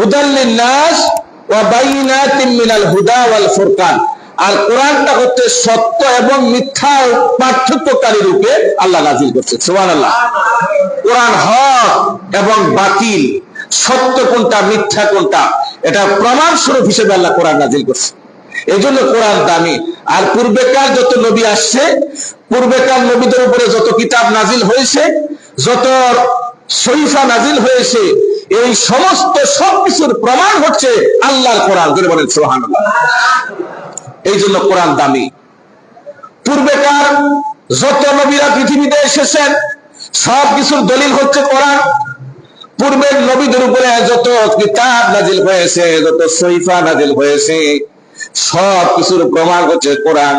হুদাল্লিন নাস ওয়া বাইনাতিন মিনাল হুদা ওয়াল ফুরকান। আর কোরআনটা হচ্ছে সত্য এবং মিথ্যার পার্থক্যকারী রূপে আল্লাহ করছে। হক এবং বাতিল। সত্য কোনটা, মিথ্যা কোনটা, এটা হিসেবে আল্লাহ কোরআন নাজিল করছে। এই জন্য কোরআন দামি। আর পূর্বেকার যত নবী আসছে, পূর্বেকার নবীদের উপরে যত কিতাব নাজিল হয়েছে, যত শরীফা নাজিল হয়েছে এই সমস্ত সবকিছুর প্রমাণ হচ্ছে আল্লাহর কোরআন। ধরে বলেন সোহান এই জন্য কোরআন দামি। পূর্বেকার যত নবীরা পৃথিবীতে এসেছেন সব কিছুর দলিল হচ্ছে কোরআন। পূর্বের নবীদের উপরে যত কিতাব নাজিল হয়েছে, যত সৈফা নাজিল হয়েছে সব কিছুর প্রমাণ হচ্ছে কোরআন।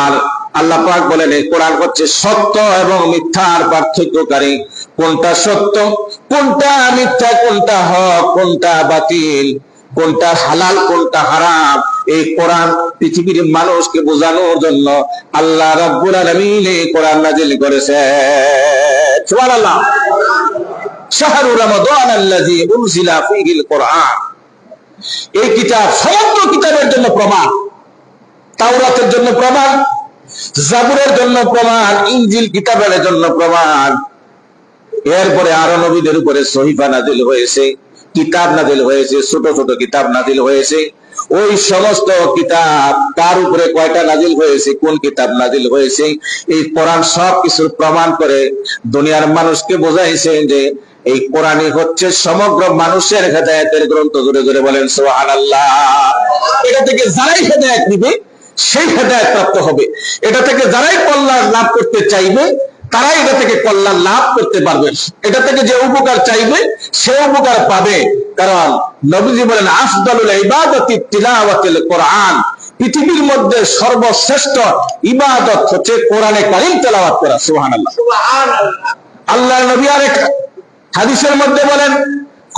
আর আল্লাহ পাক বলেন, এই কোরআন হচ্ছে সত্য এবং মিথ্যার পার্থক্যকারী। কোনটা সত্য, কোনটা মিথ্যা, কোনটা হক, কোনটা বাতিল, কোনটা হালাল, কোনটা হারাম? এই কোরআন পৃথিবীর মানুষকে বোঝানোর জন্য আল্লাহ রাব্বুল আলামিন এই কোরআন নাজিল করেছে সুবহানাল্লাহ। শাহরু রমাদান আল্লাযী উনজিলা ফীহিল কোরআন। এই কিতাব কিতাবের জন্য প্রমাণ। তাওরাতের জন্য প্রমাণ। জাবুরের জন্য প্রমাণ। ইনজিল কিতাবের জন্য প্রমাণ। এরপরে আরও নবীদের উপরে সহিফা নাজিল হয়েছে, কিতাব নাজিল হয়েছে, ছোট ছোট কিতাব নাজিল হয়েছে। ওই সমস্ত কিতাব কার উপরে কয়টা নাজিল হয়েছে, কোন কিতাব নাজিল হয়েছে, এই কোরআন সব কিছুর প্রমাণ করে দুনিয়ার মানুষকে বোঝাইছে যে এই কোরআনই হচ্ছে সমগ্র মানুষের হেদায়তের গ্রন্থ। জুড়ে জুড়ে বলেন সোহান আল্লাহ এটা থেকে যারাই হেদায়ত নিবে, সেই হেদায়ত প্রাপ্ত হবে। এটা থেকে যারাই কল্যাণ লাভ করতে চাইবে তারাই এটা থেকে কল্যাণ লাভ করতে পারবে। এটা থেকে যে উপকার চাইবে সে উপকার পাবে। কারণ নবীজি বলেন আফদালুল ইবাদতি তিলাওয়াতুল কোরআন। পৃথিবীর মধ্যে সর্বশ্রেষ্ঠ ইবাদত হচ্ছে কোরআনে কারিম তেলাওয়াত করা সুবহানাল্লাহ। আল্লাহ নবী আরেক হাদিসের মধ্যে বলেন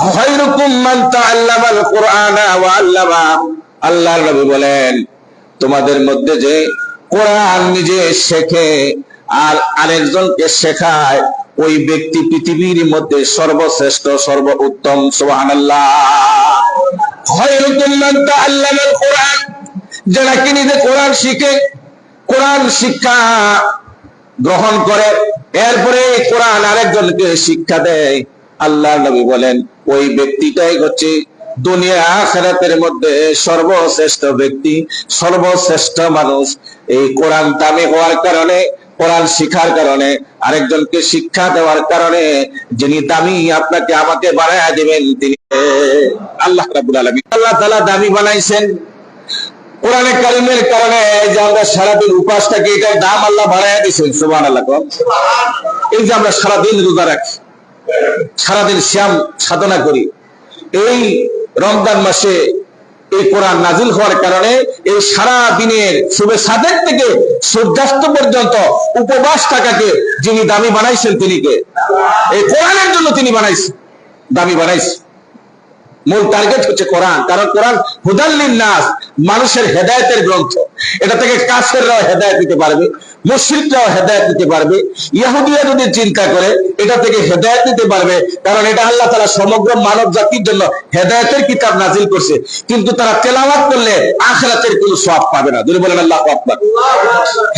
খয়রুকুম মান তাআল্লামাল কুরআনা ওয়া আল্লামা। আল্লাহর নবী বলেন তোমাদের মধ্যে যে কোরআন নিজে শেখে আর আরেকজনকে শেখায়, ওই ব্যক্তি পৃথিবীর মধ্যে সর্বশ্রেষ্ঠ সর্ব উত্তম কুরআন, যারা কি নিজে কোরআন শিখে, কোরআন শিক্ষা গ্রহণ করে, এরপরে কোরআন আরেকজনকে শিক্ষা দেয়। আল্লাহ নবী বলেন, ওই ব্যক্তিটাই হচ্ছে দুনিয়া আখেরাতের মধ্যে সর্বশ্রেষ্ঠ ব্যক্তি, সর্বশ্রেষ্ঠ মানুষ। এই কোরআন দামি হওয়ার কারণে কোরআন শিখার কারণে, আরেকজনকে শিক্ষা দেওয়ার কারণে, যিনি দামি আপনাকে আমাকে বাড়াইয়া দিবেন, তিনি আল্লাহ রাবুল আলমী আল্লাহ তালা দামি বানাইছেন। কোরআনে কারিমের কারণে যে আমরা সারাদিন উপাস থাকি এটার দাম আল্লাহ বাড়াইয়া দিয়েছেন সুবান আল্লাহ এই যে আমরা সারাদিন রোজা রাখি, সারাদিন শ্যাম সাধনা করি, এই রমজান মাসে এই কোরআন নাজিল হওয়ার কারণে এই সারা দিনের শুভে সাদের থেকে সূর্যাস্ত পর্যন্ত উপবাস টাকাকে যিনি দামি বানাইছেন তিনি কে এই কোরআনের জন্য তিনি বানাইছেন, দামি বানাইছেন। মূল টার্গেট হচ্ছে কোরআন, কারণ কোরআন হুদাল্লিন নাস, মানুষের হেদায়তের গ্রন্থ। এটা থেকে কাফেররাও হেদায়ত দিতে পারবে। মুশরিকরাও হেদায়ত দিতে পারবে। ইহুদিরা যদি চিন্তা করে, এটা থেকে হেদায়ত দিতে পারবে, কারণ এটা আল্লাহ তারা সমগ্র মানব জাতির জন্য হেদায়তের কিতাব নাজিল করছে। কিন্তু তারা তেলাওয়াত করলে আখরাতের কোনো সওয়াব পাবে না। যদি বলেন আল্লাহ আকবার।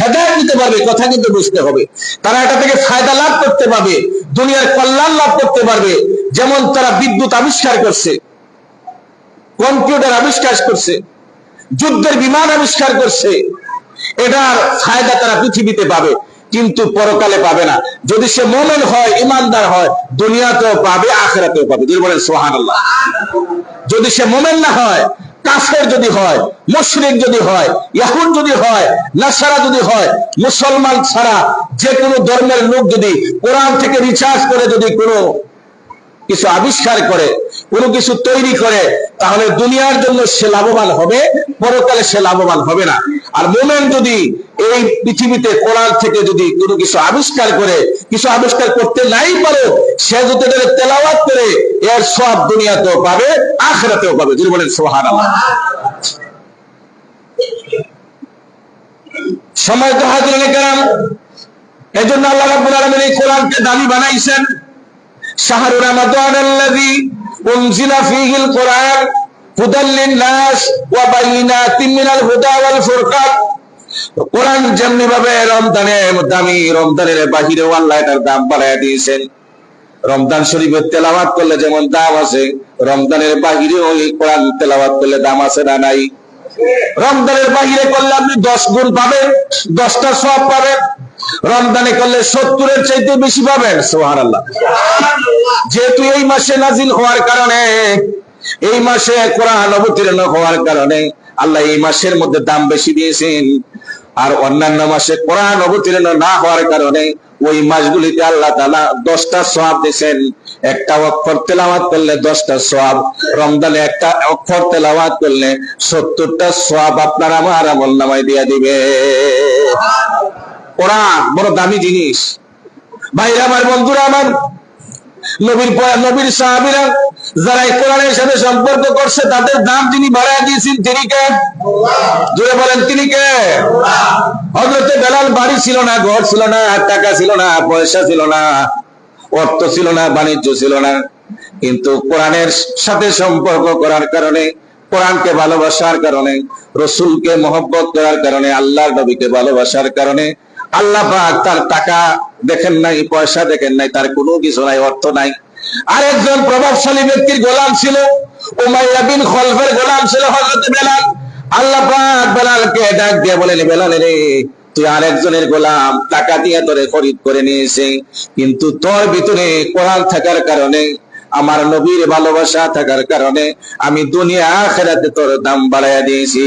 হেদায়ত দিতে পারবে, কথা কিন্তু বুঝতে হবে। তারা এটা থেকে ফায়দা লাভ করতে পারবে, দুনিয়ার কল্যাণ লাভ করতে পারবে। যেমন তারা বিদ্যুৎ আবিষ্কার করছে, কম্পিউটার আবিষ্কার করছে, যুদ্ধের বিমান আবিষ্কার করছে এটার ফায়দা তারা পৃথিবীতে পাবে, কিন্তু পরকালে পাবে না। যদি সে মোমেন হয়, ইমানদার হয়, দুনিয়াতেও পাবে, আখেরাতেও পাবে। যদি বলেন সোহান যদি সে মোমেন না হয়, কাফের যদি হয়, মুশরিক যদি হয় ইয়াহুন যদি হয়, নাসারা যদি হয়, মুসলমান ছাড়া যে কোনো ধর্মের লোক যদি কোরআন থেকে রিচার্জ করে যদি কোনো কিছু আবিষ্কার করে, কোনো কিছু তৈরি করে, তাহলে দুনিয়ার জন্য সে লাভবান হবে, পরকালে সে লাভবান হবে না। আর মোমেন যদি এই পৃথিবীতে কোরআন থেকে যদি কোনো কিছু আবিষ্কার করে, কিছু আবিষ্কার করতে নাই পারে, সে যদি তেলাওয়াত করে, এর সব দুনিয়াতেও পাবে, আখরাতেও পাবে। যদি বলেন সোহান সময় তো হাজির এই জন্য আল্লাহ রাব্বুল আলামিন এই কোরআনকে দামি বানাইছেন শাহরু আল্লাযী উনজিলা কোরআন হুদাল লিন-নাস ওয়া বাইনাতিন মিনাল হুদা ওয়াল ফুরকান। কোরআন যেমনি ভাবে দামি, রমজানের আল্লাহ এটার দাম বাড়ায় দিয়েছেন। রমজান শরীফের তেলাওয়াত করলে যেমন দাম আছে, রমজানের বাহিরে ওই কোরআন তেলাওয়াত করলে দাম আছে না নাই? রমজানের বাহিরে করলে আপনি দশ গুণ পাবেন, দশটা সব পাবেন। রমজানে করলে সত্তরের চাইতে বেশি পাবেন সোহান আল্লাহ যেহেতু এই মাসে নাজিল হওয়ার কারণে, এই মাসে কোরআন অবতীর্ণ হওয়ার কারণে আল্লাহ এই মাসের মধ্যে দাম বেশি দিয়েছেন। আর অন্যান্য মাসে কোরআন অবতীর্ণ না হওয়ার কারণে ওই মাসগুলিতে আল্লাহ তালা দশটা সোয়াব দিয়েছেন। একটা অক্ষর তেলাওয়াত করলে দশটা সোয়াব রমজানে একটা অক্ষর তেলাওয়াত করলে সত্তরটা সোয়াব আপনার আমার আমল নামায় দিয়ে দিবে। ওরা বড় দামি জিনিস। ভাইরা, আমার বন্ধুরা, আমার নবীর নবীর সাহাবীরা যারা এই কোরআনের সাথে সম্পর্ক করছে, তাদের দাম যিনি বাড়ায় দিয়েছেন, তিনি কে? জোরে বলেন, তিনি কে? হজরতে বেলাল বাড়ি ছিল না, ঘর ছিল না, টাকা ছিল না, পয়সা ছিল না, অর্থ ছিল না, বাণিজ্য ছিল না। কিন্তু কোরআনের সাথে সম্পর্ক করার কারণে, কোরআনকে ভালোবাসার কারণে, রসুলকে মহব্বত করার কারণে, আল্লাহর নবীকে ভালোবাসার কারণে, আল্লাহ তার টাকা দেখেন নাই, পয়সা দেখেন নাই, তার কোনো কিছু নাই, অর্থ নাই। আরেকজন প্রভাবশালী ব্যক্তির গোলাম ছিল, উমাইয়া বিন খলফের গোলাম ছিল হযরত বেলাল। আল্লাহ পাক বেলালকে ডাক দিয়ে বলেন, বেলাল রে, তুই আরেকজনের গোলাম, টাকা দিয়ে তোরে খরিদ করে নিয়েছে। কিন্তু তোর ভিতরে কোরআন থাকার কারণে, আমার নবীর ভালোবাসা থাকার কারণে, আমি দুনিয়া আখেরাতে তোর দাম বাড়াইয়া দিয়েছি।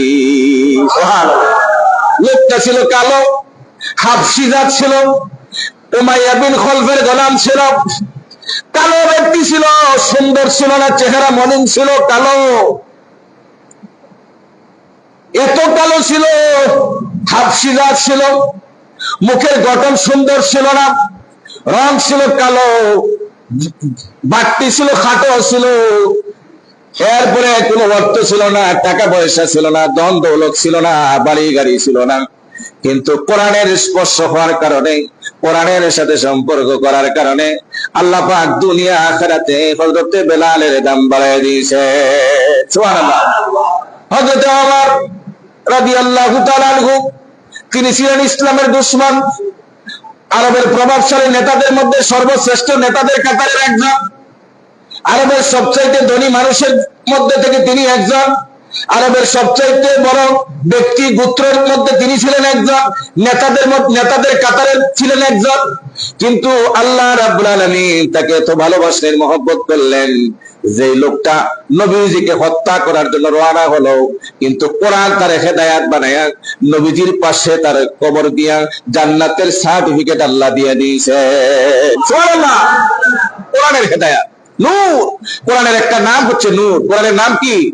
লোকটা ছিল কালো, হাফসি জাত ছিল, উমাইয়া বিন খলফের গোলাম ছিল। কালো ব্যক্তি ছিল, সুন্দর ছিল না, চেহারা মলিন ছিল, কালো। এত কালো ছিল হাফসি জাত ছিল, মুখের গঠন সুন্দর ছিল না, রং ছিল কালো, বাট্টি ছিল, খাটো ছিল, এরপরে কোনো অর্থ ছিল না, টাকা পয়সা ছিল না ধন দৌলত ছিল না বাড়ি গাড়ি ছিল না। কিন্তু কোরআনের স্পর্শ হওয়ার কারণে, কোরআনের সাথে সম্পর্ক করার কারণে আল্লাহ পাক দুনিয়া আখেরাতে হযরতে বেলালের দাম বাড়ায় দিয়েছে। সুবহানাল্লাহ। হযরতে ওমর রাদিয়াল্লাহু তিনি ছিলেন ইসলামের দুশমন, আরবের প্রভাবশালী নেতাদের মধ্যে সর্বশ্রেষ্ঠ নেতাদের কাতারের একজন, আরবের সবচাইতে ধনী মানুষের মধ্যে থেকে তিনি একজন। আরবের সবচাইতে বড় ব্যক্তি গোত্রের মধ্যে তিনি ছিলেন একজন, নেতাদের নেতাদের কাতারে ছিলেন একজন। কিন্তু আল্লাহ রাব্বুল আলামিন তাকে এত ভালোবাসলেন মহব্বত করলেন যে লোকটা নবীজিকে হত্যা করার জন্য রওনা হলো। কিন্তু কোরআন তার হেদায়াত বানায়া, নবীজির পাশে তার কবর দিয়া জান্নাতের সার্টিফিকেট আল্লাহ দিয়ে দিয়েছে। কোরআনের হেদায়াত। নূর। কোরআনের একটা নাম হচ্ছে নূর। কোরআনের নাম কি?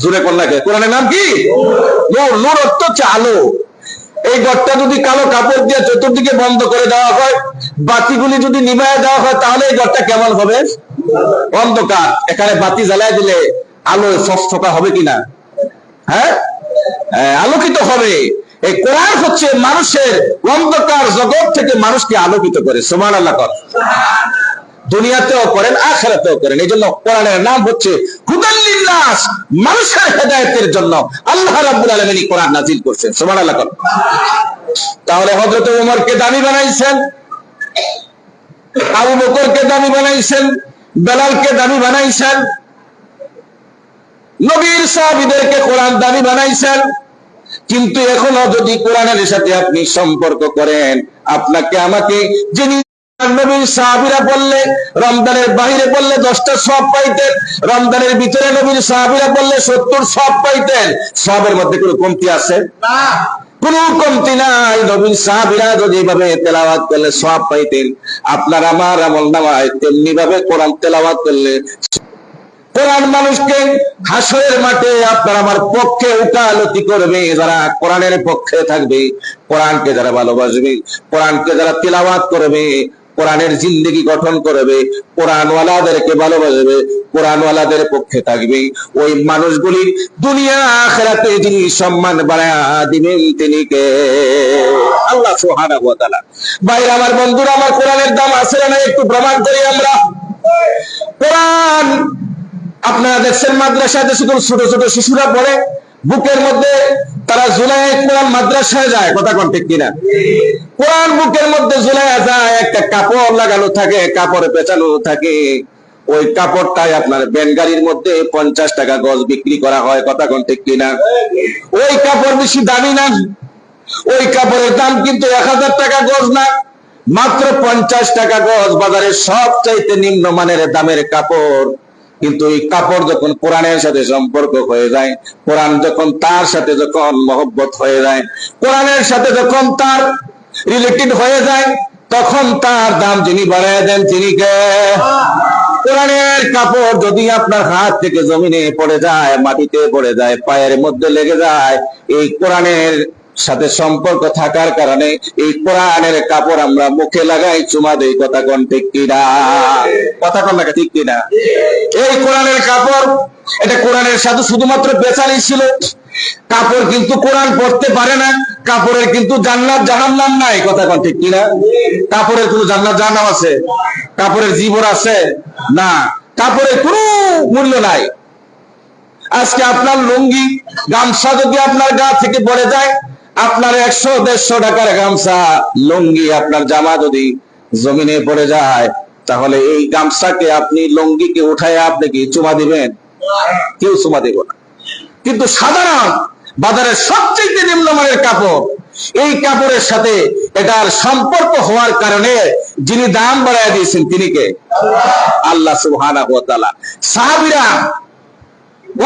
জুড়ে কন্যাকে কোরআনের নাম কি? নূর। নূর অর্থ হচ্ছে আলো। এই ঘরটা যদি কালো কাপড় দিয়ে চতুর্দিকে বন্ধ করে দেওয়া হয় বাতিগুলি যদি নিভায় দেওয়া হয় তাহলে এই ঘরটা কেমন হবে? অন্ধকার। এখানে বাতি জ্বালায় দিলে আলো ফকফকা হবে কিনা? হ্যাঁ? হ্যাঁ, আলোকিত হবে। এই কোরআন হচ্ছে মানুষের অন্ধকার জগৎ থেকে মানুষকে আলোকিত করে। সমান আল্লাহ দুনিয়াতেও করেন, আখেরাতেও করেন। এই জন্য কোরআনের নাম হচ্ছে হুদাল্লিল্লাস মানুষের হেদায়েতের জন্য আল্লাহ রাব্বুল আলামিন কোরআন নাজিল করছেন। সুবহানাল্লাহ কর তাহলে হযরত ওমরকে দামি বানাইছেন, আবু বকরকে দামি বানাইছেন, বেলালকে দামি বানাইছেন, নবীর সাহাবীদেরকে কোরআন দামি বানাইছেন। কিন্তু এখনও যদি কোরআনের সাথে আপনি সম্পর্ক করেন, আপনাকে, আমাকে যিনি নবীর সাহাবিরা বললে রমজানের বাহিরে বললে দশটা সব পাইতেন। রমজানের ভিতরে নবীর সাহাবিরা বললে সত্তর সব পাইতেন। সবের মধ্যে কোনো কমতি আছে? কোনো কমতি নাই। নবীন সাহাবিরা যদি এভাবে তেলাওয়াত করলে সব পাইতেন। আপনার আমার আমল নামায় তেমনি ভাবে কোরআন তেলাওয়াত করলে কোরআন মানুষকে হাসরের মাঠে আপনার আমার পক্ষে উকালতি করবে। যারা কোরআনের পক্ষে থাকবে কোরআনকে যারা ভালোবাসবে কোরআনকে যারা তিলাওয়াত করবে কোরআনের জিন্দগি গঠন করবে, কোরআনওয়ালাদেরকে ভালোবাসবে, কোরআনওয়ালাদের পক্ষে থাকবে। ওই মানুষগুলি দুনিয়া, আখেরাতে যিনি সম্মান বাড়ায়া দিবেন তিনি কে? আল্লাহ ওয়া তাআলা। ভাইরা আমার বন্ধুরা, আমার কোরআনের দাম আছে না একটু ভ্রমণ করি আমরা। কোরআন, আপনারা দেখছেন মাদ্রাসায় যে শুধু ছোট ছোট শিশুরা পড়ে বুকের মধ্যে তারা জুলাই কোরআন মাদ্রাসায় যায়, কথা কোন ঠিক কিনা? কোরআন বুকের মধ্যে জুলাই যায়, একটা কাপড় লাগানো থাকে, কাপড়ে পেঁচানো থাকে। ওই কাপড়টাই আপনার ব্যান গাড়ির মধ্যে পঞ্চাশ টাকা গজ বিক্রি করা হয়, কথা কোন ঠিক কিনা? ওই কাপড় বেশি দামি না। ওই কাপড়ের দাম কিন্তু এক হাজার টাকা গজ না। মাত্র পঞ্চাশ টাকা গজ বাজারে সব চাইতে নিম্নমানের দামের কাপড়। কিন্তু এই কাপড় যখন কোরআনের সাথে সম্পর্ক হয়ে যায়, কোরআন যখন তার সাথে যখন মহব্বত হয়ে যায়, কোরআনের সাথে যখন তার রিলেটেড হয়ে যায়, তখন তার দাম যিনি বাড়ায় দেন তিনি কে? কোরআনের কাপড় যদি আপনার হাত থেকে জমিনে পড়ে যায়, মাটিতে পড়ে যায়, পায়ের মধ্যে লেগে যায়, এই কোরআনের সাথে সম্পর্ক থাকার কারণে এই কোরআনের কাপড় আমরা মুখে লাগাই, চুমা দেই, কথা কোন ঠিক কিনা? কথা কোন লাগা ঠিক কিনা? এই কোরআনের কাপড়, এটা কোরআনের সাথে শুধুমাত্র বেচারি ছিল। কাপড় কিন্তু কোরআন পড়তে পারে না, কাপড়ের কিন্তু জান্নাত জাহান্নাম নাই, কথা কোন ঠিক কিনা? কাপড়ের কোনো জান্নাত জাহান্নাম আছে? কাপড়ের জীবন আছে? না। কাপড়ের কোনো মূল্য নাই। আজকে আপনার লুঙ্গি, গামছা যদি আপনার গা থেকে পড়ে যায় আপনার একশো, দেড়শো টাকার গামছা, লুঙ্গি, আপনার জামা যদি জমিনে পড়ে যায়, তাহলে এই গামছাকে আপনি লুঙ্গিকে উঠায় আপনি কি চুমা দিবেন? কেউ চুমা দিব না। কিন্তু সাধারণ বাজারের সবচেয়ে নিম্নমানের কাপড়, এই কাপড়ের সাথে এটার সম্পর্ক হওয়ার কারণে যিনি দাম বাড়ায় দিয়েছেন, তিনি কে? আল্লাহ ওয়া তাআলা।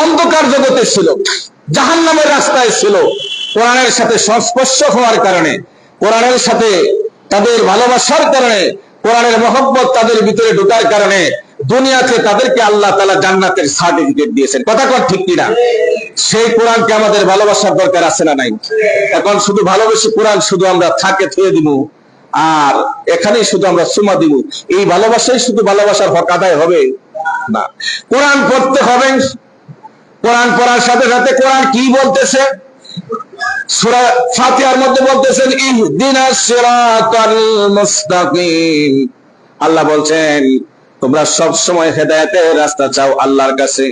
অন্ধকার জগতে ছিল জাহান নামের রাস্তায় ছিল। কোরআনের সাথে সংস্পর্শ হওয়ার কারণে, কোরআনের সাথে তাদের ভালোবাসার কারণে, কোরআনের মহব্বত তাদের ভিতরে ঢোকার কারণে দুনিয়াতে তাদেরকে আল্লাহ তালা জান্নাতের সার্টিফিকেট দিয়েছেন। কথা কর ঠিক কিনা? সেই কোরআনকে আমাদের ভালোবাসার দরকার আছে না নাই? এখন শুধু ভালোবেসে কোরআন শুধু আমরা থাকে থুয়ে দিব, আর এখানেই শুধু আমরা সুমা দিব। এই ভালোবাসাই শুধু ভালোবাসার হক আদায় হবে? না। কোরআন পড়তে হবে। কোরআন পড়ার সাথে সাথে কোরআন কি বলতেছে? ফাতিহার মধ্যে বলতেছেন আল্লাহ বলছেন, তোমরা সব সময় হেদায়েতের রাস্তা চাও আল্লাহর কাছে।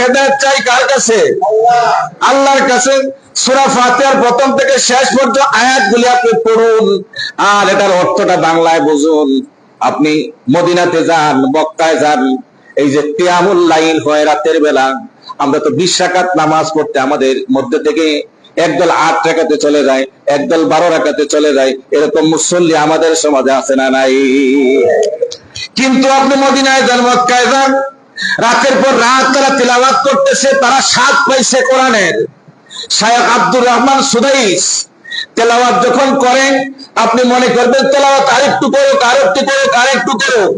হেদায়েত চাই কার কাছে? আল্লাহর কাছে। প্রথম থেকে শেষ পর্যন্ত আপনি আর এটার অর্থটা বাংলায় বুঝুন। আপনি মদিনাতে যান, মক্কায় যান, এই যে কিয়ামুল লাইল হয় রাতের বেলা আমরা তো বিশ রাকাত নামাজ পড়তে আমাদের মধ্যে থেকে একদল আট রাকাতে চলে যায় একদল বারো রাকাতে চলে যায়, এরকম মুসল্লি আমাদের সমাজে আছে না নাই? কিন্তু আপনি মদিনায় যান মক্কায় যান রাতের পর রাত তারা তিলাওয়াত করতেছে, তারা স্বাদ পাইছে কোরআনের। শায়খ আব্দুর রহমান সুদাইস, তেলাওয়াত যখন করেন আপনি মনে করবেন তেলাওয়াত আরেকটু করুক আরেকটু করুক আরেকটু করুক।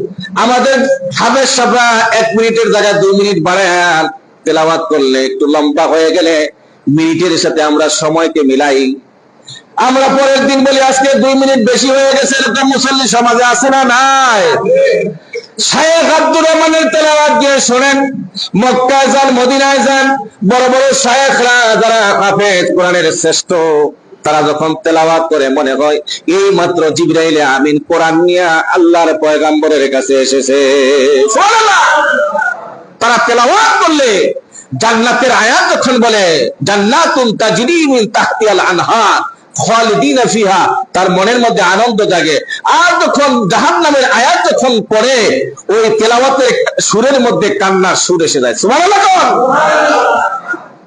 আমাদের হাবের সাবরা এক মিনিটের জায়গায় দুই মিনিট বাড়ায়। তেলাওয়াত করলে, একটু লম্বা হয়ে গেলে মিনিটের সাথে আমরা সময়কে মিলাই। আমরা পরের দিন বলি, আজকে দুই মিনিট বেশি হয়ে গেছে এরকম মুসল্লি সমাজে আছে না নাই? শায়েখ আব্দুর রহমানের গিয়ে শোনেন, মক্কায় যান, মদিনায় যান, বড় বড় শায়েখরা যারা হাফেজ, কোরআনের শ্রেষ্ঠ, তারা যখন তেলাওয়াত করে, মনে হয় এই মাত্র জিব্রাইলে আমিন কোরআন আল্লাহর পয়গাম্বরের কাছে এসেছে! তারা তেলাওয়াত করলে জান্নাতের আয়াত যখন বলে, জান্নাতুন তাজরি মিন তাহতিয়াল আনহার, খালিদিন ফিহা তার মনের মধ্যে আনন্দ জাগে। আর যখন জাহান্নামের আয়াত যখন পড়ে, ওই তেলাওয়াতের সুরের মধ্যে কান্নার সুর এসে যায়। সুবহানাল্লাহ সুবহানাল্লাহ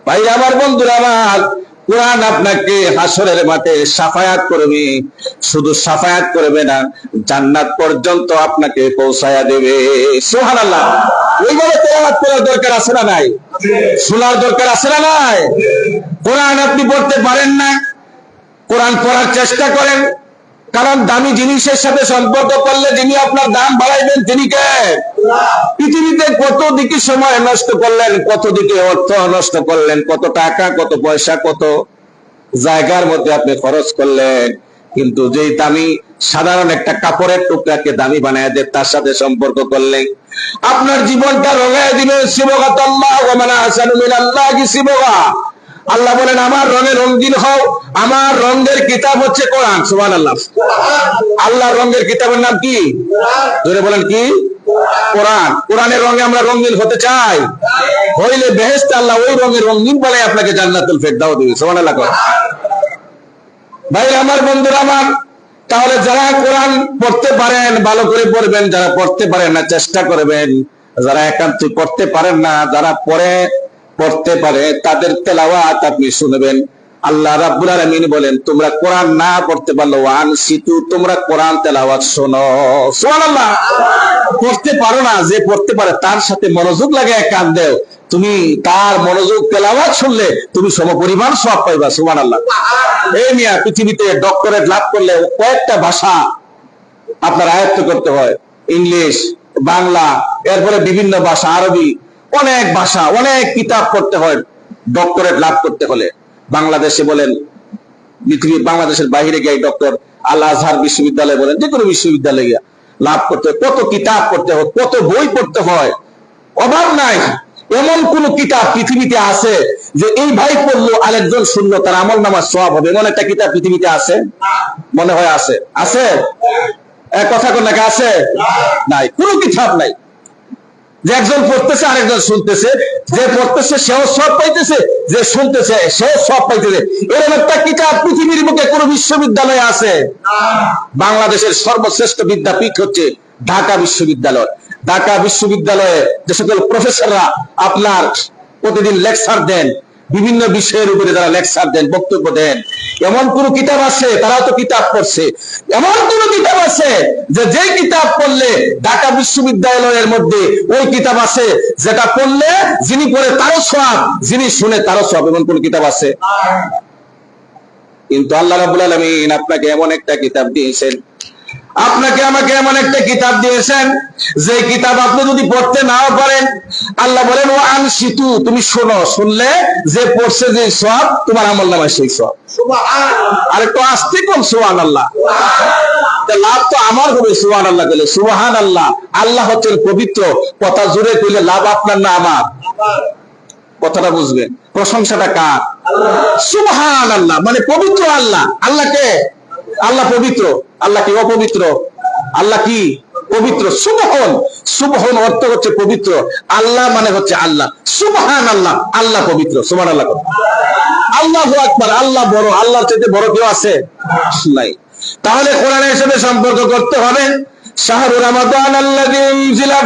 ভাই আমার বন্ধুরা আমার কোরআন আপনাকে হাসরের মাঠে সাফায়াত করবে, শুধু সাফায়াত করবে না, জান্নাত পর্যন্ত আপনাকে পৌঁছায়া দেবে। সুবহানাল্লাহ। ওইভাবে তেলাওয়াত করার দরকার আছে না নাই? শোনার দরকার আছে না নাই? কোরআন আপনি পড়তে পারেন না, কোরআন পড়ার চেষ্টা করেন কারণ দামি জিনিসের সাথে সম্পর্ক করলে যিনি আপনার দাম বাড়াইবেন তিনি কে? পৃথিবীতে কত দিকে সময় নষ্ট করলেন, কত দিকে অর্থ নষ্ট করলেন, কত টাকা, কত পয়সা, কত জায়গার মধ্যে আপনি খরচ করলেন। কিন্তু যে দামি সাধারণ একটা কাপড়ের টুকরাকে দামি বানায় দেয় তার সাথে সম্পর্ক করলেন, আপনার জীবনটা রঙায় দিবে শিবগাতাল্লাহ ওয়া মান আহসানু মিনাল্লাহি শিবগা। আল্লাহ বলেন, আমার রঙে রঙিন হও। আমার রঙের কিতাব হচ্ছে কোরআন। সুবহানাল্লাহ। আল্লাহর রঙের কিতাবের নাম কি? ধরে বলেন, কি? কোরআন। কোরআনের রঙে আমরা রঙিন হতে চাই। হইলে বেহেস্ত আল্লাহ ওই রঙের রঙিন বলে আপনাকে জান্নাতুল ফেরদাও দিবে। সুবহানাল্লাহ কর। ভাই আমার বন্ধুরা, আমার, তাহলে যারা কোরআন পড়তে পারেন, ভালো করে পড়বেন। যারা পড়তে পারেন না, চেষ্টা করবেন। যারা একান্ত পড়তে পারেন না, যারা পড়ে পড়তে পারে, তাদের তেলাওয়াত আপনি শুনবেন। আল্লাহ রাব্বুল আলামিন বলেন, তোমরা কোরআন না পড়তে পারল ওয়ান সিতু তোমরা কোরআন তেলাওয়াত শোনো। সুবহানাল্লাহ! পড়তে পারো না, যে পড়তে পারে, তার সাথে মনোযোগ লাগে কান দেও। তুমি তার মনোযোগ তেলাওয়াত শুনলে, তুমি সমপরিমাণ সব পাইবা, সুবহানাল্লাহ। এই মিয়া, পৃথিবীতে ডক্টরেট লাভ করলে কয়েকটা ভাষা আপনার আয়ত্ত করতে হয়। ইংলিশ, বাংলা, এরপরে বিভিন্ন ভাষা, আরবি। অনেক ভাষা, অনেক কিতাব পড়তে হয় ডক্টরেট লাভ করতে হলে। বাংলাদেশে বলেন পৃথিবীর বাংলাদেশের বাইরে গিয়ে ডক্টর আল আজহার বিশ্ববিদ্যালয় বলেন, যে কোনো বিশ্ববিদ্যালয়ে গিয়ে লাভ করতে হয়। কত কিতাব পড়তে হয়, কত বই পড়তে হয়, অভাব নাই। এমন কোন কিতাব পৃথিবীতে আছে যে এই ভাই পড়ল, আরেকজন শূন্য তার আমল নামার সব হবে। এমন একটা কিতাব পৃথিবীতে আছে? মনে হয় আছে। আছে? এক কথা কোন আছে? নাই। কোনো কিতাব নাই। যে একজন পড়তেছে, আরেকজন শুনতেছে। যে পড়তেছে, সেও সব পাইতেছে, যে শুনতেছে, সেও সব পাইতেছে। এরকম একটা কিতাব পৃথিবীর বুকে কোন বিশ্ববিদ্যালয়ে আছে? বাংলাদেশের সর্বশ্রেষ্ঠ বিদ্যাপীঠ হচ্ছে ঢাকা বিশ্ববিদ্যালয়। ঢাকা বিশ্ববিদ্যালয়ে যে সকল প্রফেসররা আপনার প্রতিদিন লেকচার দেন বিভিন্ন বিষয়ের উপরে যারা লেকচার দেন, বক্তব্য দেন, এমন কোন কিতাব আছে? তারাও তো কিতাব পড়ছে। এমন কোন কিতাব আছে যে যে কিতাব পড়লে ঢাকা বিশ্ববিদ্যালয়ের মধ্যে ওই কিতাব আছে যেটা পড়লে যিনি পড়ে তারও সব যিনি শুনে তারও সব এমন কোন কিতাব আছে? কিন্তু আল্লাহ রাবুল আলমিন আপনাকে এমন একটা কিতাব দিয়েছেন আপনাকে আমাকে এমন একটা কিতাব দিয়েছেন যে কিতাব আপনি যদি পড়তে নাও পারেন আল্লাহ বলেন ও আন সিতু তুমি শোনো শুনলে যে পড়ছে যে সব তোমার আমল নামায় সেই সব। আর একটু আসতে কম সুহান আল্লাহ লাভ তো আমার হবে সুহান আল্লাহ বলে। সুহান আল্লাহ আল্লাহ হচ্ছেন পবিত্র। কথা জুড়ে কইলে লাভ আপনার না আমার। কথাটা বুঝবেন। প্রশংসাটা কার? সুবহান আল্লাহ মানে পবিত্র আল্লাহ। আল্লাহকে আল্লাহ পবিত্র। আল্লাহ কি অপবিত্র? আল্লাহ কি পবিত্র? সুবহন। সুবহন অর্থ হচ্ছে পবিত্র। আল্লাহ মানে হচ্ছে আল্লাহ। সুবহান আল্লাহ আল্লাহ পবিত্র। সুবহান আল্লাহ আল্লাহ আকবার, আল্লাহ বড়। আল্লাহর চাইতে বড় কেউ আছে? নাই। তাহলে কোরআনের সাথে সম্পর্ক করতে হবে। শাহরুর রমাদান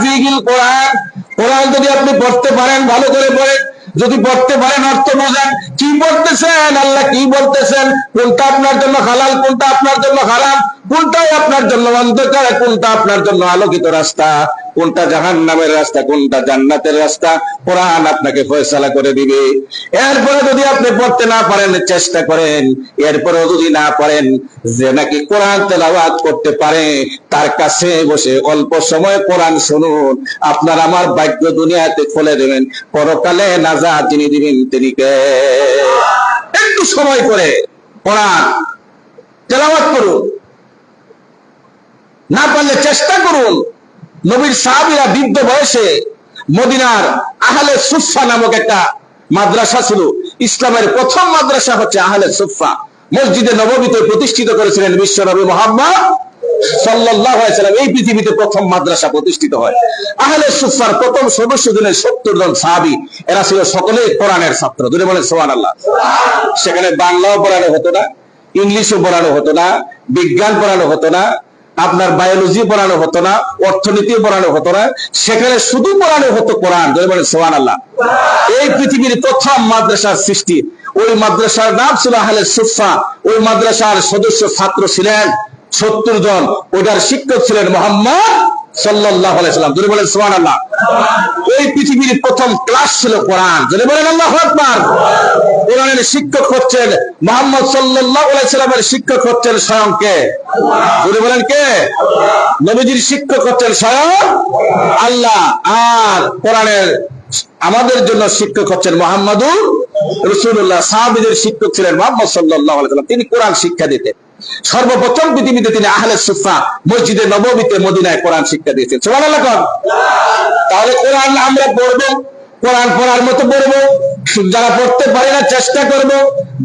ফীহিল কোরআন। কোরআন যদি আপনি পড়তে পারেন, ভালো করে পড়েন। যদি পড়তে পারেন অর্থ বোঝেন, কি পড়তেছেন আল্লাহ কি বলতেছেন? কোনটা আপনার জন্য হালাল, কোনটা আপনার জন্য হারাম? কোনটাই আপনার জন্য অন্ধকার, কোনটা আপনার জন্য আলোকিত রাস্তা? কোনটা জাহান নামের রাস্তা, কোনটা জান্নাতের রাস্তা? কোরআন আপনাকে ফয়সালা করে দিবে। এরপরে যদি আপনি পড়তে না পারেন, চেষ্টা করেন। এরপরেও যদি না পারেন, যে নাকি কোরআন তেলাওয়াত করতে পারে, তার কাছে বসে অল্প সময় কোরআন শুনুন। আপনার আমার ভাগ্য দুনিয়াতে খুলে দেবেন। পরকালে নাজাত তিনি দিবেন তিনি কে একটু সময় করে পড়ান, তেলাওয়াত করুন। না পারলে চেষ্টা করুন। নবীর সাহাবিরা বৃদ্ধ বয়সে মদিনার আহলে সুফা নামক একটা মাদ্রাসা ছিল। ইসলামের প্রথম মাদ্রাসা হচ্ছে আহলে সুফা মসজিদে নবমীতে প্রতিষ্ঠিত করেছিলেন বিশ্ব নবী মোহাম্মদ সাল্লাম। এই পৃথিবীতে প্রথম মাদ্রাসা প্রতিষ্ঠিত হয়। আহলে সুফার প্রথম সদস্য দিনের সত্তর জন সাহাবী। এরা ছিল সকলেই কোরআনের ছাত্র। দুটো বলে সুবহানাল্লাহ। সেখানে বাংলাও পড়ানো হতো না, ইংলিশও পড়ানো হতো না, বিজ্ঞান পড়ানো হতো না, আপনার বায়োলজি পড়ানো হতো না, অর্থনীতি পড়ানো হতো না। সেখানে শুধু পড়ানো হতো কোরআন। সোহান আল্লাহ এই পৃথিবীর প্রথম মাদ্রাসার সৃষ্টি ওই মাদ্রাসার নাম ছিল আহলে সুফা ওই মাদ্রাসার সদস্য ছাত্র ছিলেন সত্তর জন। ওটার শিক্ষক ছিলেন মোহাম্মদ সাল্লাহ এই পৃথিবীর প্রথম ক্লাস বলেন শিক্ষক হচ্ছেন মোহাম্মদ সাল্লাহ আলাইসাল্লামের শিক্ষক হচ্ছেন স্বয়ং কে? যদি বলেন কে? নবীজির শিক্ষক হচ্ছেন স্বয়ং আল্লাহ। আর কোরআনের আমাদের জন্য শিক্ষক হচ্ছেন মোহাম্মদুর রসুল্লাহ সাহাবিদের শিক্ষক ছিলেন মোহাম্মদ সাল্লাহ তিনি কোরআন শিক্ষা দিতেন। সর্বপ্রথম পৃথিবীতে তিনি আহলে সুফা, মসজিদে নবমীতে মদিনায় কোরআন শিক্ষা দিয়েছেন। সোমান আল্লাহ তাহলে কোরআন আমরা পড়ব, কোরআন পড়ার মতো পড়ব, যারা পড়তে পারে না চেষ্টা করব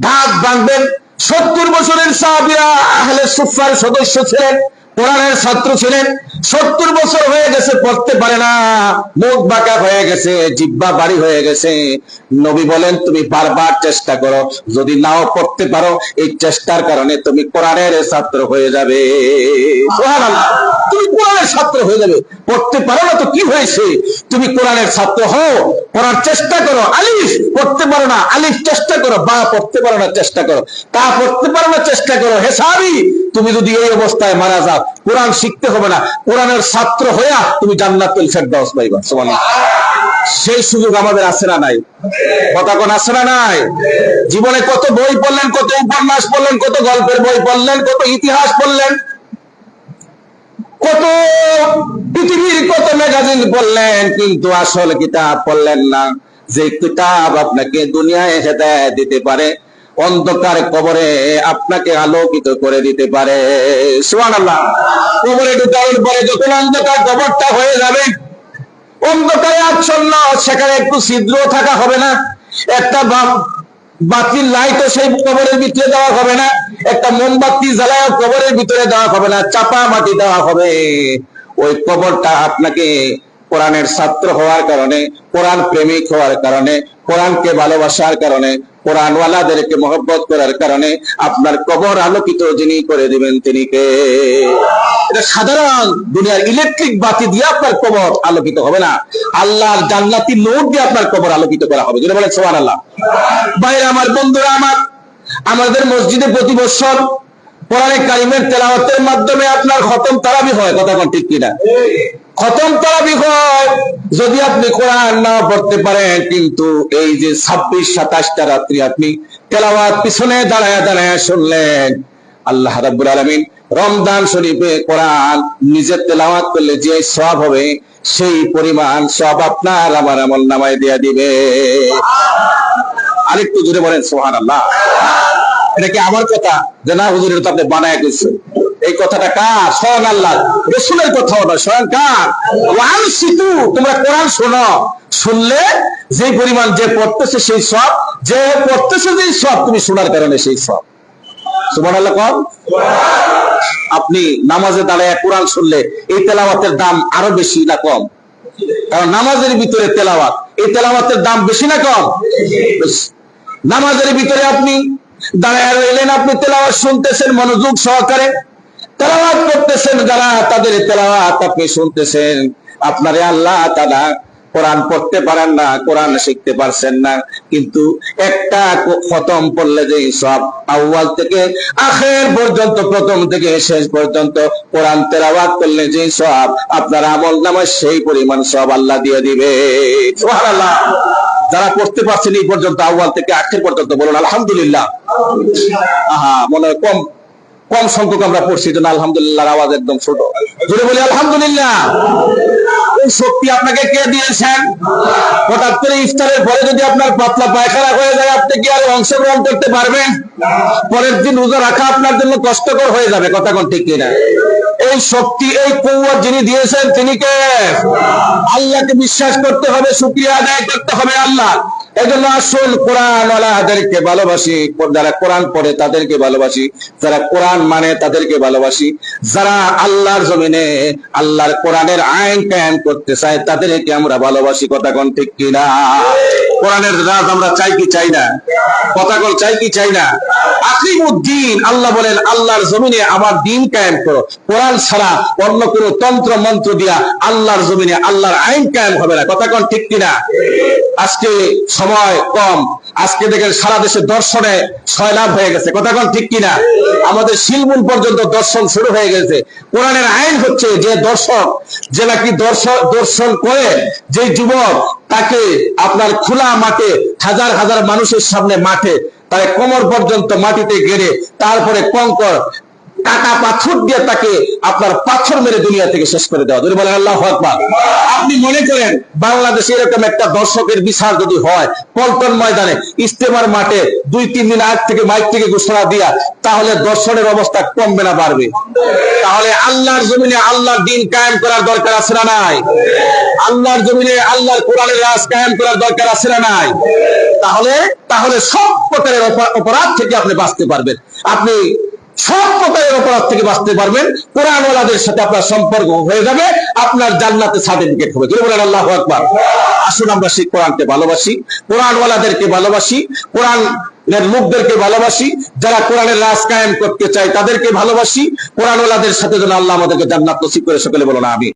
ধাপ ভাঙবেন সত্তর বছরের সাহাবিরা আহলে সুফার সদস্য ছিলেন, কোরআনের ছাত্র ছিলেন। সত্তর বছর হয়ে গেছে, পড়তে পারে না। মুখ বাঁকা হয়ে গেছে জিব্বা বাড়ি হয়ে গেছে। নবী বলেন, তুমি বারবার চেষ্টা করো। যদি নাও পড়তে পারো, এই চেষ্টার কারণে তুমি কোরআনের ছাত্র হয়ে যাবে। তুমি কোরআনের ছাত্র হয়ে যাবে। পড়তে পারো না তো কি হয়েছে? তুমি কোরআনের ছাত্র হও, পড়ার চেষ্টা করো। আলিফ, পড়তে পারো না। আলিফ, চেষ্টা করো। বা, পড়তে পারো না, চেষ্টা করো। তা, পড়তে পারো না, চেষ্টা করো। হে হেসাবি, তুমি যদি এই অবস্থায় মারা যাও, কোরআন শিখতে হবে না। কোরআনের ছাত্র হইয়া তুমি জান্নাতুল ফেরদাউস পাইবা। সুবহানাল্লাহ। সেই সুযোগ আমাদের আছে না নাই? কথা কোন আছে না নাই? জীবনে কত বই পড়লেন, কত উপন্যাস পড়লেন, কত গল্পের বই পড়লেন, কত ইতিহাস পড়লেন, কত পৃথিবীর কত ম্যাগাজিন পড়লেন, কিন্তু আসল কিতাব পড়লেন না। যে কিতাব আপনাকে দুনিয়ায় হেদায় দিতে পারে, অন্ধকার কবরে আপনাকে আলোকিত করে দিতে পারে। সুবহানাল্লাহ। কবরে ঢুকানোর পরে যখন অন্ধকার কবরটা হয়ে যাবে অন্ধকারে আচ্ছন্ন সেখানে একটু ছিদ্র থাকা হবে না। একটা বাতির লাইটও সেই কবরের ভিতরে দেওয়া হবে না। একটা মোমবাতি জ্বালায় কবরের ভিতরে দেওয়া হবে না, চাপা মাটি দেওয়া হবে। ওই কবরটা আপনাকে কোরআনের ছাত্র হওয়ার কারণে, কোরআন প্রেমিক হওয়ার কারণে, কোরআনকে ভালোবাসার কারণে কোরআনওয়ালাদেরকে মহব্বত করার কারণে আপনার কবর আলোকিত যিনি করে দিবেন তিনি কে? এটা সাধারণ দুনিয়ার ইলেকট্রিক বাতি দিয়ে আপনার কবর আলোকিত হবে না। আল্লাহর জান্নাতি নোট দিয়ে আপনার কবর আলোকিত করা হবে। যেটা সোহান আল্লাহ বাইরে আমার বন্ধুরা, আমার, আমাদের মসজিদে প্রতি বছর কোরআনে কারিমের তেলাওয়াতের মাধ্যমে আপনার খতম তারাবি হয়। কথা ঠিক কিনা? খতম তারাবি হয় যদি আপনি কোরআন না পড়তে পারেন, কিন্তু এই যে ছাব্বিশ, সাতাশটা রাত্রি আপনি তেলাওয়াত পিছনে দাঁড়ায় দাঁড়ায় শুনলেন, আল্লাহ রাব্বুল আলামিন রমজান শরীফে কোরআন নিজের তেলাওয়াত করলে যে সব হবে, সেই পরিমাণ সব আপনার আমার আমল নামায় দেয়া দিবে। আরেকটু জোরে বলেন সোহান আল্লাহ এটা কি আমার কথা? যে না হুজুর এটা তো আপনি বানায় গেছে এই কথাটা কার? স্বয়ং আল্লাহ রসুলের কথা ওটা স্বয়ং কার? ওয়ান সিতু, তোমরা কোরআন শোনো। শুনলে যে পরিমাণ যে পড়তেছে সেই সব, যে পড়তেছে যে সব, তুমি শোনার কারণে সেই সব। সুবহান আল্লাহ কম আপনি নামাজে দাঁড়ায় কোরআন শুনলে এই তেলাওয়াতের দাম আরও বেশি না কম? কারণ নামাজের ভিতরে তেলাওয়াত, এই তেলাওয়াতের দাম বেশি না কম। নামাজের ভিতরে আপনি দাঁড়ায় রইলেন, আপনি তেলাওয়াত শুনতেছেন মনোযোগ সহকারে। তেলাওয়াত করতেছেন যারা, তাদের তেলাওয়াত আপনি শুনতেছেন। আপনারে আল্লাহ তারা কোরআন পড়তে পারেন না, কোরআন শিখতে পারছেন না। কিন্তু একটা খতম পড়লে যে সব আউয়াল থেকে, আখের পর্যন্ত, প্রথম থেকে শেষ পর্যন্ত কোরআন তেলাওয়াত করলে যে সব আপনার আমল নামায় সেই পরিমাণ সব আল্লাহ দিয়ে দিবে। যারা পড়তে পারছেন এই পর্যন্ত আউয়াল থেকে আখের পর্যন্ত বলুন, আলহামদুলিল্লাহ। আহা, মনে কম কম সংখ্যক আমরা পড়ছি জন্য আলহামদুলিল্লাহ আওয়াজ একদম ছোট। জোরে বলি, আলহামদুলিল্লাহ। এই শক্তি আপনাকে কে দিয়েছেন? হঠাৎ করে ইফতারের পরে যদি আপনার পাতলা পায়খানা হয়ে যায়, আপনি কি আর অংশগ্রহণ করতে পারবেন? পরের দিন রোজা রাখা আপনার জন্য কষ্টকর হয়ে যাবে, কথা কোন ঠিক কিনা? এই শক্তি, এই কৌয়ার যিনি দিয়েছেন, তিনি কে? আল্লাহকে বিশ্বাস করতে হবে, শুক্রিয়া আদায় করতে হবে আল্লাহ এই জন্য আসল কোরআন ওয়ালাদেরকে ভালোবাসি, যারা কোরআন পড়ে তাদেরকে ভালোবাসি, যারা কোরআন মানে তাদেরকে ভালোবাসি, যারা আল্লাহর জমিনে আল্লাহর কোরআনের আইন কায়েম করতে চায় তাদেরকে আমরা ভালোবাসি। কথা কোন ঠিক কিনা? কোরআনের রাজ আমরা চাই কি চাই না? কথা কোন চাই কি চাই না? আকিমুদ্দিন, আল্লাহ বলেন, আল্লাহর জমিনে আমার দিন কায়েম করো। কোরআন ছাড়া অন্য কোনো তন্ত্র মন্ত্র দিয়া আল্লাহর জমিনে আল্লাহর আইন কায়েম হবে না। কথা কোন ঠিক কিনা? আজকে সময় কম। আজকে দেখেন সারা দেশে দর্শনে সয়লাভ হয়ে গেছে। কথা কোন ঠিক কিনা? আমাদের শিলমুল পর্যন্ত দর্শন শুরু হয়ে গেছে। কোরআনের আইন হচ্ছে যে দর্শক, যে নাকি দর্শন দর্শন করে যে যুবক তাকে আপনার খোলা মাঠে, হাজার হাজার মানুষের সামনে মাঠে, তার কোমর পর্যন্ত মাটিতে গেড়ে, তারপরে কঙ্কর টাকা পাথর দিয়ে তাকে আপনার পাথর মেরে দুনিয়া থেকে শেষ করে দেওয়া। যদি বলেন, আল্লাহ আকবার। আপনি মনে করেন বাংলাদেশে এরকম একটা দর্শকের বিচার যদি হয়, পল্টন ময়দানে ইস্তেমার মাঠে দুই, তিন দিন আগ থেকে মাইক থেকে ঘোষণা দিয়া, তাহলে দর্শনের অবস্থা কমবে না, বাড়বে। তাহলে আল্লাহর জমিনে আল্লাহর দিন কায়েম করার দরকার আছে না নাই? আল্লাহর জমিনে আল্লাহর কোরআনের রাজ কায়েম করার দরকার আছে না নাই? তাহলে তাহলে সব প্রকারের অপরাধ থেকে আপনি বাঁচতে পারবেন। আপনি সব প্রকারের অপরাধ থেকে বাঁচতে পারবেন। কোরআনওয়ালাদের সাথে আপনার সম্পর্ক হয়ে যাবে। আপনার জান্নাতে সার্টিফিকেট হবে। কি বলেন, আল্লাহ আকবার। আসুন আমরা সেই কোরআনকে ভালোবাসি। কোরআনওয়ালাদেরকে ভালোবাসি। কোরআন লোকদেরকে ভালোবাসি। যারা কোরআনের রাজ কায়েম করতে চায় তাদেরকে ভালোবাসি। কোরআনওয়ালাদের সাথে যেন আল্লাহ আমাদেরকে জান্নাত নসিব করে সকলে বলো না আমি